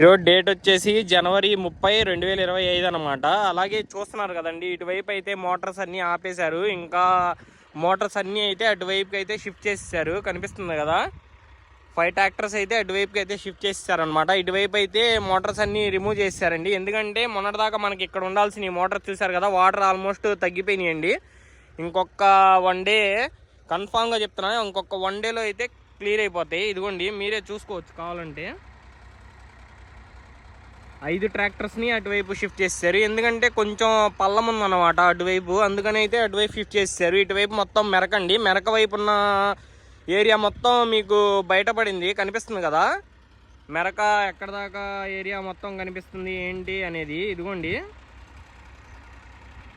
ఈరోజు డేట్ వచ్చేసి జనవరి ముప్పై రెండు వేల ఇరవై ఐదు అనమాట అలాగే చూస్తున్నారు కదండి ఇటువైపు అయితే మోటార్స్ అన్నీ ఆపేశారు. ఇంకా మోటార్స్ అన్నీ అయితే అటువైపుకి అయితే షిఫ్ట్ చేసేసారు. కనిపిస్తుంది కదా? ఫైవ్ ట్రాక్టర్స్ అయితే అటువైపుకి అయితే షిఫ్ట్ చేసేసారనమాట ఇటువైపు అయితే మోటార్స్ అన్నీ రిమూవ్ చేసేసారండి. ఎందుకంటే మొన్నటిదాకా మనకి ఇక్కడ ఉండాల్సిన ఈ మోటార్ చూసారు కదా వాటర్ ఆల్మోస్ట్ తగ్గిపోయినాయండి. ఇంకొక వన్ డే కన్ఫామ్గా చెప్తున్నాను ఇంకొక వన్ డేలో అయితే క్లియర్ అయిపోతాయి. ఇదిగోండి మీరే చూసుకోవచ్చు కావాలంటే. ఐదు ట్రాక్టర్స్ని అటువైపు షిఫ్ట్ చేస్తారు. ఎందుకంటే కొంచెం పల్లం ఉందన్నమాట అటువైపు. అందుకని అయితే అటువైపు షిఫ్ట్ చేశారు ఇటువైపు మొత్తం మెరకండి. మెరక వైపు ఉన్న ఏరియా మొత్తం మీకు బయటపడింది. కనిపిస్తుంది కదా? మెరక ఎక్కడ దాకా ఏరియా మొత్తం కనిపిస్తుంది ఏంటి అనేది? ఇదిగోండి.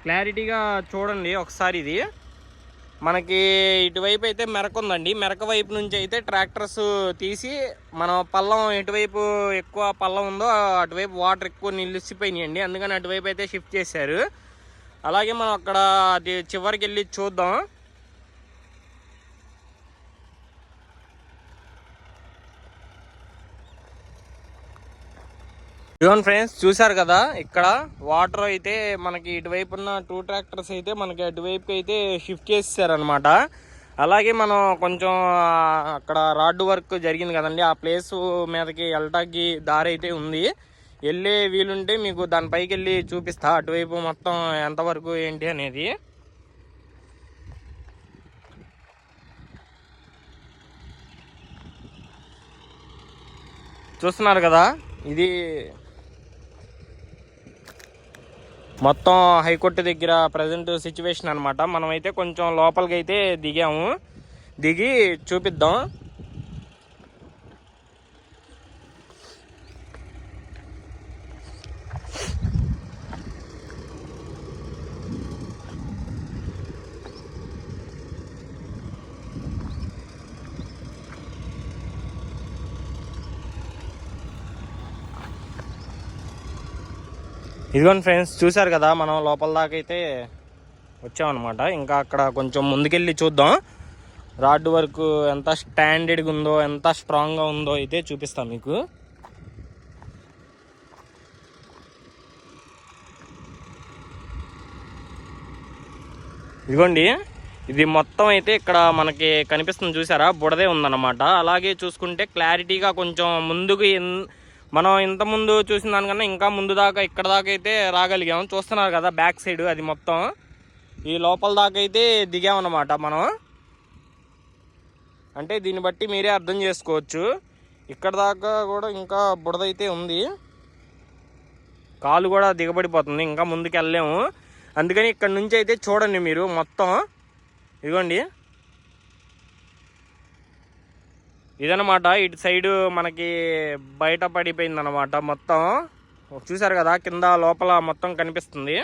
క్లారిటీగా చూడండి ఒకసారి ఇది. మనకి ఇటువైపు అయితే మెరక ఉందండి. మెరక వైపు నుంచి అయితే ట్రాక్టర్స్ తీసి మనం పల్లం ఎటువైపు ఎక్కువ పల్లం ఉందో అటువైపు వాటర్ ఎక్కువ నిలిచిపోయినాయండి. అందుకని అటువైపు అయితే షిఫ్ట్ చేశారు. అలాగే మనం అక్కడ అది చివరికి వెళ్ళి చూద్దాం. ఇవన్ ఫ్రెండ్స్ చూసారు కదా? ఇక్కడ వాటర్ అయితే మనకి ఇటువైపు ఉన్న టూ ట్రాక్టర్స్ అయితే మనకి అటువైపుకి అయితే షిఫ్ట్ చేసేసారనమాట అలాగే మనం కొంచెం అక్కడ రాడ్ వర్క్ జరిగింది కదండి. ఆ ప్లేస్ మీదకి వెళ్ళటానికి దారి అయితే ఉంది. వెళ్ళే వీలుంటే మీకు దానిపైకి వెళ్ళి చూపిస్తా అటువైపు మొత్తం ఎంతవరకు ఏంటి అనేది. చూస్తున్నారు కదా? ఇది మొత్తం హైకోర్టు దగ్గర ప్రజెంట్ సిచ్యువేషన్ అనమాట మనమైతే కొంచెం లోపలికి అయితే దిగాము. దిగి చూపిద్దాం. ఇదిగోండి ఫ్రెండ్స్ చూసారు కదా మనం లోపల దాకా అయితే వచ్చామన్నమాట. ఇంకా అక్కడ కొంచెం ముందుకెళ్ళి చూద్దాం. రాడ్ వర్క్ ఎంత స్టాండర్డ్గా ఉందో ఎంత స్ట్రాంగ్గా ఉందో అయితే చూపిస్తాం మీకు. ఇదిగోండి ఇది మొత్తం అయితే ఇక్కడ మనకి కనిపిస్తుంది చూసారా బుడదే ఉందన్నమాట. అలాగే చూసుకుంటే క్లారిటీగా కొంచెం ముందుకు మనం ఇంత ముందు చూసిన దానికన్నా ఇంకా ముందు దాకా ఇక్కడ దాకా అయితే రాగలిగాం. చూస్తున్నారు కదా బ్యాక్ సైడ్ అది మొత్తం. ఈ లోపల దాకా అయితే దిగామన్నమాట మనం. అంటే దీన్ని బట్టి మీరే అర్థం చేసుకోవచ్చు. ఇక్కడ దాకా కూడా ఇంకా బుడదైతే ఉంది. కాలు కూడా దిగబడిపోతుంది ఇంకా ముందుకు వెళ్ళలేము అందుకని ఇక్కడ నుంచి అయితే చూడండి మీరు మొత్తం. ఇదిగోండి. ఇదనమాట ఇటు సైడు మనకి బయట పడిపోయింది అనమాట మొత్తం. చూసారు కదా కింద లోపల మొత్తం కనిపిస్తుంది.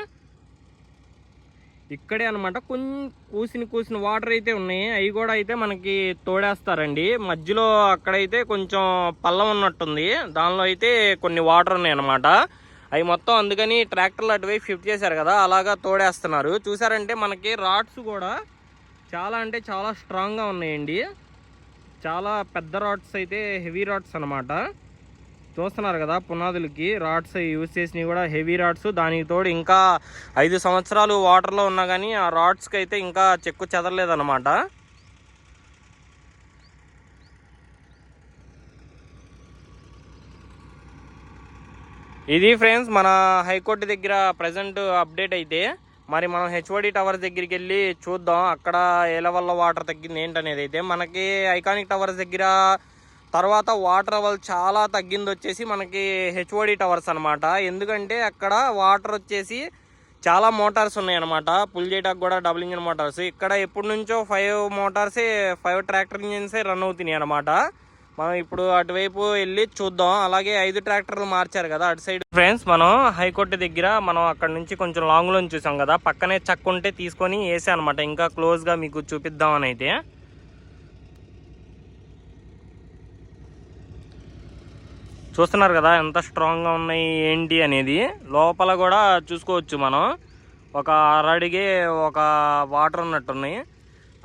ఇక్కడే అనమాట కొంచెం కూసిన కూసిన వాటర్ అయితే ఉన్నాయి. అవి కూడా అయితే మనకి తోడేస్తారండి. మధ్యలో అక్కడైతే కొంచెం పల్లం ఉన్నట్టుంది. దానిలో అయితే కొన్ని వాటర్ ఉన్నాయి అనమాట అవి మొత్తం అందుకని ట్రాక్టర్లు అటువైపు షిఫ్ట్ చేశారు కదా అలాగా తోడేస్తున్నారు. చూసారంటే మనకి రాడ్స్ కూడా చాలా అంటే చాలా స్ట్రాంగ్గా ఉన్నాయండి. చాలా పెద్ద రాడ్స్ అయితే హెవీ రాడ్స్ అనమాట చూస్తున్నారు కదా పునాదులకి రాడ్స్ యూజ్ చేసినవి కూడా హెవీ రాడ్స్. దానికి తోడు ఇంకా ఐదు సంవత్సరాలు వాటర్లో ఉన్నా కానీ ఆ రాడ్స్కి అయితే ఇంకా చెక్కు చెదరలేదన్నమాట. ఇది ఫ్రెండ్స్ మన హైకోర్టు దగ్గర ప్రజెంట్ అప్డేట్ అయితే మరి మనం హెచ్ఓడి టవర్స్ దగ్గరికి వెళ్ళి చూద్దాం. అక్కడ ఏ లెవెల్లో వాటర్ తగ్గింది ఏంటనేది అయితే. మనకి ఐకానిక్ టవర్స్ దగ్గర తర్వాత వాటర్ లెవెల్ చాలా తగ్గింది వచ్చేసి మనకి హెచ్ఓడి టవర్స్ అనమాట ఎందుకంటే అక్కడ వాటర్ వచ్చేసి చాలా మోటార్స్ ఉన్నాయన్నమాట. పుల్ చేయడానికి కూడా డబుల్ ఇంజిన్ మోటార్స్ ఇక్కడ ఎప్పటి నుంచో ఫైవ్ మోటార్సే ఫైవ్ ట్రాక్టర్ ఇంజిన్సే రన్ అవుతున్నాయి అనమాట మనం ఇప్పుడు అటువైపు వెళ్ళి చూద్దాం. అలాగే ఐదు ట్రాక్టర్లు మార్చారు కదా అటు సైడ్. ఫ్రెండ్స్ మనం హైకోర్టు దగ్గర మనం అక్కడ నుంచి కొంచెం లాంగ్ చూసాం కదా. పక్కనే చక్క ఉంటే తీసుకొని వేసా అనమాట ఇంకా క్లోజ్గా మీకు చూపిద్దాం అని అయితే. చూస్తున్నారు కదా ఎంత స్ట్రాంగ్గా ఉన్నాయి ఏంటి అనేది. లోపల కూడా చూసుకోవచ్చు మనం. ఒక అరడిగే ఒక వాటర్ ఉన్నట్టున్నాయి.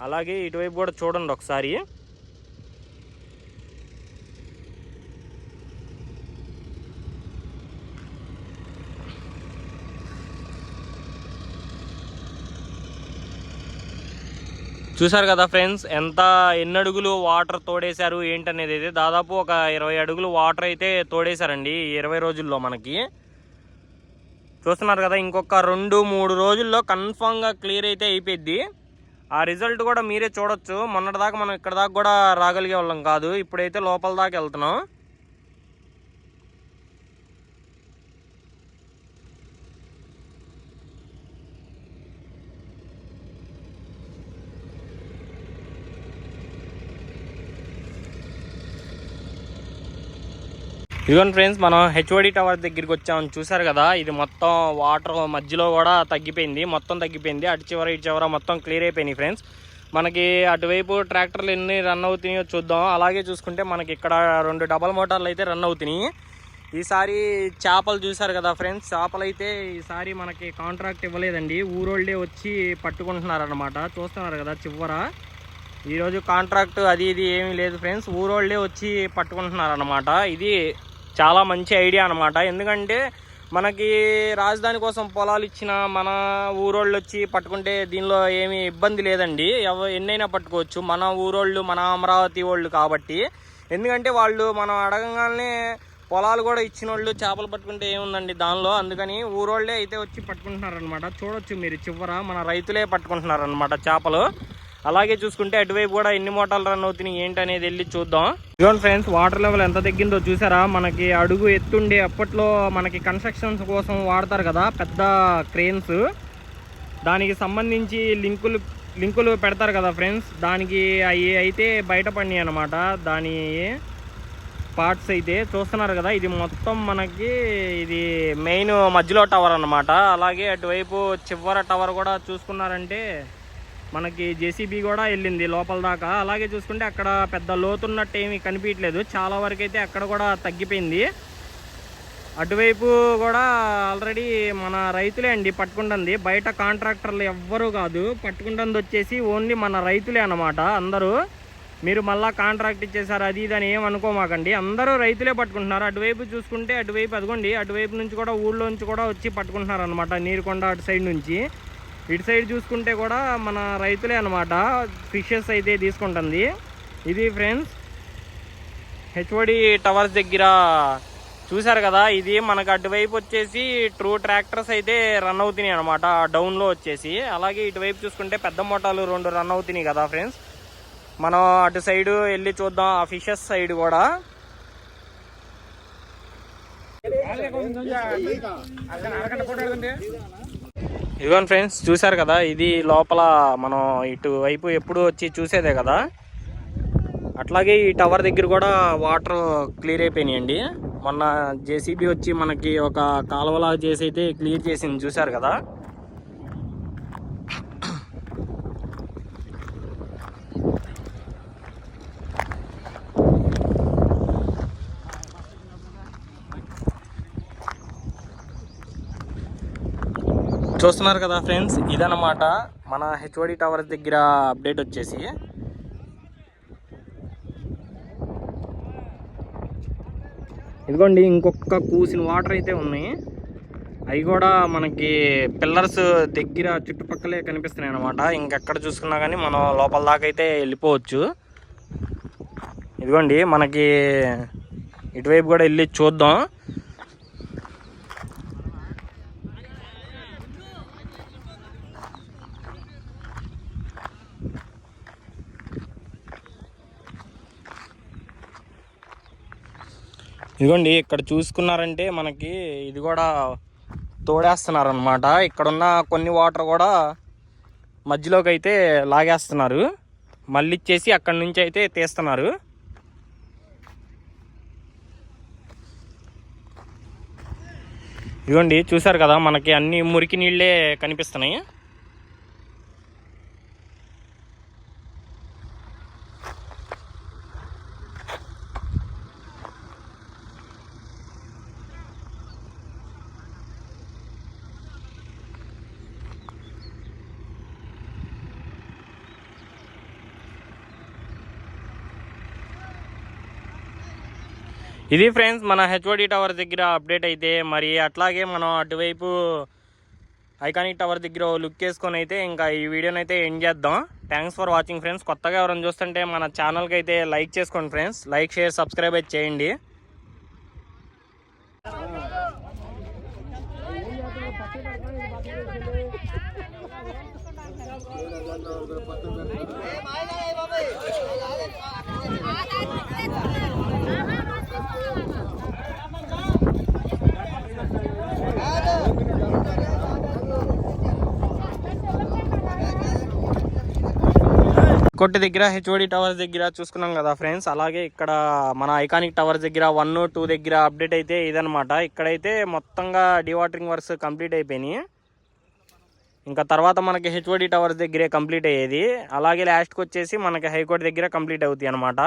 అలాగే ఇటువైపు కూడా చూడండి ఒకసారి. చూసారు కదా ఫ్రెండ్స్ ఎంత ఎన్ని అడుగులు వాటర్ తోడేశారు ఏంటనేది అయితే దాదాపు ఒక ఇరవై అడుగులు వాటర్ అయితే తోడేశారండి ఇరవై రోజుల్లో మనకి. చూస్తున్నారు కదా ఇంకొక రెండు మూడు రోజుల్లో కన్ఫామ్గా క్లియర్ అయితే అయిపోయింది ఆ రిజల్ట్ కూడా మీరే చూడొచ్చు. మొన్నటిదాకా మనం ఇక్కడ దాకా కూడా రాగలిగే వాళ్ళం కాదు. ఇప్పుడైతే లోపల దాకా వెళ్తున్నాం. ఇదిగోండి ఫ్రెండ్స్ మనం హెచ్ఓడి టవర్ దగ్గరికి వచ్చామని చూసారు కదా ఇది మొత్తం వాటర్ మధ్యలో కూడా తగ్గిపోయింది. మొత్తం తగ్గిపోయింది. అటు చివర ఇటు చివర మొత్తం క్లియర్ అయిపోయినాయి ఫ్రెండ్స్. మనకి అటువైపు ట్రాక్టర్లు ఎన్ని రన్ అవుతున్నాయో చూద్దాం. అలాగే చూసుకుంటే మనకి ఇక్కడ రెండు డబల్ మోటార్లు అయితే రన్ అవుతున్నాయి. ఈసారి చేపలు చూసారు కదా ఫ్రెండ్స్ చేపలు అయితే ఈసారి మనకి కాంట్రాక్ట్ ఇవ్వలేదండి. ఊరోళ్ళే వచ్చి పట్టుకుంటున్నారు అనమాట చూస్తున్నారు కదా చివర. ఈరోజు కాంట్రాక్ట్ అది ఇది ఏమీ లేదు ఫ్రెండ్స్. ఊరోళ్ళే వచ్చి పట్టుకుంటున్నారు అనమాట ఇది చాలా మంచి ఐడియా అనమాట ఎందుకంటే మనకి రాజధాని కోసం పొలాలు ఇచ్చిన మన ఊరోళ్ళు వచ్చి పట్టుకుంటే దీనిలో ఏమీ ఇబ్బంది లేదండి. ఎవ ఎన్నైనా పట్టుకోవచ్చు. మన ఊరోళ్ళు మన అమరావతి వాళ్ళు కాబట్టి. ఎందుకంటే వాళ్ళు మనం అడగంగానే పొలాలు కూడా ఇచ్చిన వాళ్ళు చేపలు పట్టుకుంటే ఏముందండి దానిలో? అందుకని ఊరోళ్ళే అయితే వచ్చి పట్టుకుంటున్నారనమాట చూడొచ్చు మీరు చివర మన రైతులే పట్టుకుంటున్నారనమాట చేపలు. అలాగే చూసుకుంటే అటువైపు కూడా ఎన్ని మోటార్లు రన్ అవుతున్నాయి ఏంటి అనేది వెళ్ళి చూద్దాం. ఇదిగోండి ఫ్రెండ్స్ వాటర్ లెవెల్ ఎంత తగ్గిందో చూసారా? మనకి అడుగు ఎత్తుండే అప్పట్లో మనకి కన్స్ట్రక్షన్స్ కోసం వాడతారు కదా పెద్ద క్రేన్స్ దానికి సంబంధించి లింకులు లింకులు పెడతారు కదా ఫ్రెండ్స్ దానికి అవి అయితే బయటపడినాయి అనమాట దాని పార్ట్స్ అయితే చూస్తున్నారు కదా ఇది మొత్తం మనకి ఇది మెయిన్ మధ్యలో టవర్ అనమాట అలాగే అటువైపు చివర టవర్ కూడా చూసుకున్నారంటే మనకి జేసీబీ కూడా వెళ్ళింది లోపల దాకా. అలాగే చూసుకుంటే అక్కడ పెద్ద లోతున్నట్టు ఏమీ కనిపించట్లేదు. చాలా వరకు అయితే అక్కడ కూడా తగ్గిపోయింది. అటువైపు కూడా ఆల్రెడీ మన రైతులే అండి పట్టుకుంటుంది. బయట కాంట్రాక్టర్లు ఎవ్వరూ కాదు. పట్టుకుంటుంది వచ్చేసి ఓన్లీ మన రైతులే అనమాట అందరూ. మీరు మళ్ళీ కాంట్రాక్ట్ ఇచ్చేసారు అది ఇది అని ఏమనుకోమాకండి అందరూ రైతులే పట్టుకుంటున్నారు. అటువైపు చూసుకుంటే అటువైపు అదిగోండి. అటువైపు నుంచి కూడా ఊళ్ళో నుంచి కూడా వచ్చి పట్టుకుంటున్నారు అనమాట నీరుకొండ అటు సైడ్ నుంచి. ఇటు సైడ్ చూసుకుంటే కూడా మన రైతులే అనమాట ఫిషెస్ అయితే తీసుకుంటుంది ఇది ఫ్రెండ్స్ హెచ్ఓడి టవర్స్ దగ్గర చూసారు కదా ఇది మనకు అటువైపు వచ్చేసి ట్రూ ట్రాక్టర్స్ అయితే రన్ అవుతున్నాయి అనమాట డౌన్లో వచ్చేసి అలాగే ఇటువైపు చూసుకుంటే పెద్ద మోటార్లు రెండు రన్ అవుతున్నాయి కదా ఫ్రెండ్స్ మనం అటు సైడ్ వెళ్ళి చూద్దాం ఆ ఫిషెస్ సైడ్ కూడా ఇదిగోండి ఫ్రెండ్స్ చూసారు కదా ఇది లోపల మనం ఇటు వైపు ఎప్పుడు వచ్చి చూసేదే కదా. అట్లాగే ఈ టవర్ దగ్గర కూడా వాటర్ క్లియర్ అయిపోయినాయండి. మొన్న జేసీబీ వచ్చి మనకి ఒక కాలువలా చేసి అయితే క్లియర్ చేసింది చూసారు కదా. చూస్తున్నారు కదా ఫ్రెండ్స్ ఇదన్నమాట మన హెచ్ఓడి టవర్ దగ్గర అప్డేట్ వచ్చేసి. ఇదిగోండి ఇంకొక కూసిన వాటర్ అయితే ఉన్నాయి. అవి కూడా మనకి పిల్లర్స్ దగ్గర చుట్టుపక్కలే కనిపిస్తున్నాయి అనమాట ఇంకెక్కడ చూసుకున్నా కానీ మనం లోపల దాకా అయితే వెళ్ళిపోవచ్చు. ఇదిగోండి మనకి ఇటువైపు కూడా వెళ్ళి చూద్దాం. ఇదిగోండి ఇక్కడ చూసుకున్నారంటే మనకి ఇది కూడా తోడేస్తున్నారు అనమాట ఇక్కడున్న కొన్ని వాటర్ కూడా మధ్యలోకి అయితే లాగేస్తున్నారు. మళ్ళీ ఇచ్చేసి అక్కడి నుంచి అయితే తీస్తున్నారు. ఇదిగోండి చూసారు కదా మనకి అన్ని మురికి నీళ్ళే కనిపిస్తున్నాయి. ఇది ఫ్రెండ్స్ మన హెచ్ఓడి టవర్ దగ్గర అప్డేట్ అయితే మరి అట్లాగే మనం అటువైపు ఐకానిక్ టవర్ దగ్గర లుక్ వేసుకొని అయితే ఇంకా ఈ వీడియోని అయితే ఎండ్ చేద్దాం. థ్యాంక్స్ ఫర్ వాచింగ్ ఫ్రెండ్స్ కొత్తగా ఎవరైనా చూస్తుంటే మన ఛానల్కి అయితే లైక్ చేసుకోండి ఫ్రెండ్స్ లైక్ షేర్ సబ్స్క్రైబ్ అయితే చేయండి. కొట్టి దగ్గర హెచ్ఓడి టవర్స్ దగ్గర చూసుకున్నాం కదా ఫ్రెండ్స్ అలాగే ఇక్కడ మన ఐకానిక్ టవర్స్ దగ్గర వన్ టూ oh దగ్గర అప్డేట్ అయితే ఇదనమాట ఇక్కడైతే మొత్తంగా డివాటరింగ్ వర్క్స్ కంప్లీట్ అయిపోయినాయి. ఇంకా తర్వాత మనకి హెచ్ఓడి టవర్స్ దగ్గరే కంప్లీట్ అయ్యేది. అలాగే లాస్ట్కి వచ్చేసి మనకి హైకోర్టు దగ్గర కంప్లీట్ అవుతాయి అనమాట